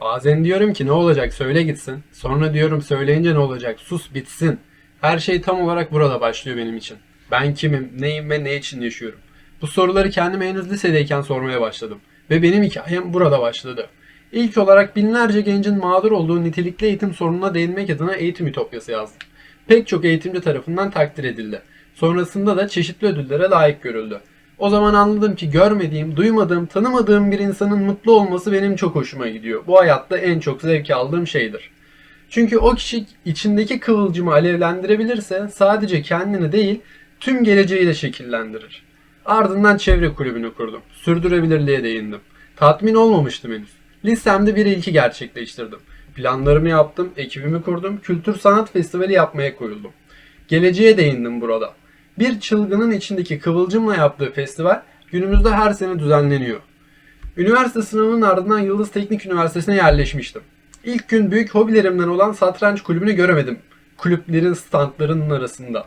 Bazen diyorum ki ne olacak söyle gitsin. Sonra diyorum söyleyince ne olacak sus bitsin. Her şey tam olarak burada başlıyor benim için. Ben kimim, neyim ve ne için yaşıyorum? Bu soruları kendime henüz lisedeyken sormaya başladım. Ve benim hikayem burada başladı. İlk olarak binlerce gencin mağdur olduğu nitelikli eğitim sorununa değinmek adına Eğitim Ütopyası yazdım. Pek çok eğitimci tarafından takdir edildi. Sonrasında da çeşitli ödüllere layık görüldü. O zaman anladım ki görmediğim, duymadığım, tanımadığım bir insanın mutlu olması benim çok hoşuma gidiyor. Bu hayatta en çok zevk aldığım şeydir. Çünkü o kişi içindeki kıvılcımı alevlendirebilirse sadece kendini değil tüm geleceği de şekillendirir. Ardından çevre kulübünü kurdum. Sürdürülebilirliğe değindim. Tatmin olmamıştım henüz. Lisemde bir ilki gerçekleştirdim. Planlarımı yaptım, ekibimi kurdum, kültür sanat festivali yapmaya koyuldum. Geleceğe değindim burada. Bir çılgının içindeki kıvılcımla yaptığı festival günümüzde her sene düzenleniyor. Üniversite sınavının ardından Yıldız Teknik Üniversitesi'ne yerleşmiştim. İlk gün büyük hobilerimden olan satranç kulübünü göremedim. Kulüplerin standlarının arasında.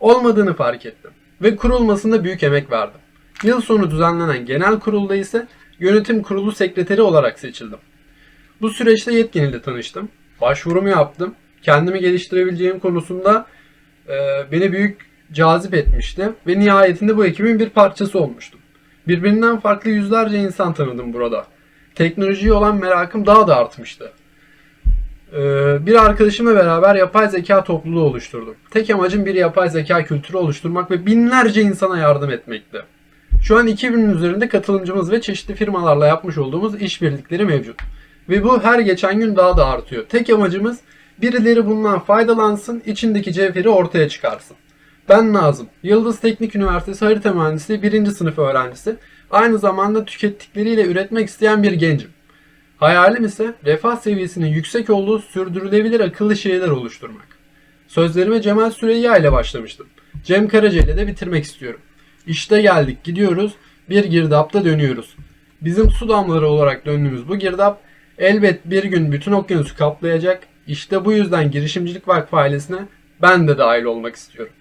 Olmadığını fark ettim. Ve kurulmasında büyük emek verdim. Yıl sonu düzenlenen genel kurulda ise yönetim kurulu sekreteri olarak seçildim. Bu süreçte yetkiniyle tanıştım. Başvurumu yaptım. Kendimi geliştirebileceğim konusunda e, beni büyük cazip etmişti. Ve nihayetinde bu ekibin bir parçası olmuştum. Birbirinden farklı yüzlerce insan tanıdım burada. Teknolojiye olan merakım daha da artmıştı. Ee, bir arkadaşımla beraber yapay zeka topluluğu oluşturdum. Tek amacım bir yapay zeka kültürü oluşturmak ve binlerce insana yardım etmekti. Şu an 2000'in üzerinde katılımcımız ve çeşitli firmalarla yapmış olduğumuz işbirlikleri mevcut. Ve bu her geçen gün daha da artıyor. Tek amacımız birileri bundan faydalansın, içindeki cevheri ortaya çıkarsın. Ben Nazım, Yıldız Teknik Üniversitesi Harita Mühendisliği 1. sınıf öğrencisi. Aynı zamanda tükettikleriyle üretmek isteyen bir gencim. Hayalim ise refah seviyesinin yüksek olduğu sürdürülebilir akıllı şehirler oluşturmak. Sözlerime Cemal Süreyya ile başlamıştım. Cem Karaca ile de bitirmek istiyorum. İşte geldik gidiyoruz, bir girdapta dönüyoruz. Bizim su damlaları olarak döndüğümüz bu girdap elbet bir gün bütün okyanusu kaplayacak. İşte bu yüzden girişimcilik vakfı ailesine ben de dahil olmak istiyorum.